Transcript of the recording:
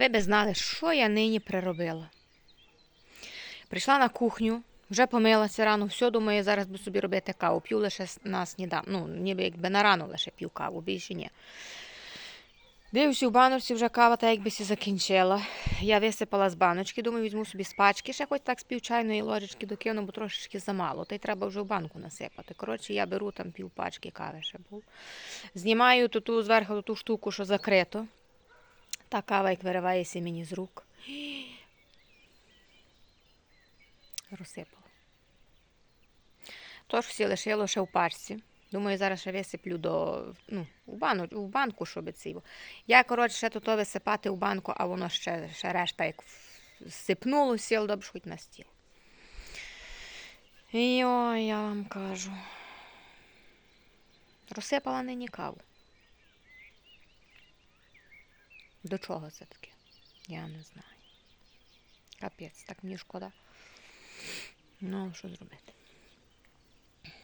Ви би знали, що я нині приробила. Прийшла на кухню, вже помилася рано, все, думаю, зараз буду собі робити каву. П'ю лише на снідан. Ну, ніби якби на рано лише п'ю каву, більше ні. Дивлюся, в баночці вже кава та якби сі закінчила. Я висипала з баночки, думаю, візьму собі з пачки, ще хоч так з пів чайної ложечки докину, бо трошечки замало. Та й треба вже в банку насипати. Коротше, я беру там пів пачки кави ще був. Знімаю ту, ту зверху ту штуку, що закрито. Та кава, як виривається мені з рук. Розсипала. Тож всі лишило ще в пачці. Думаю, зараз ще висиплю до, ну, у, бану, у банку, щоб ціво. Я, коротше, ще тут висипати у банку, а воно ще, ще решта як сипнуло, сіл добре, хоч на стіл. Йо, я вам кажу. Розсипала нині каву. До чого це таке? Я не знаю. Капець, так мені шкода. Ну, що зробити?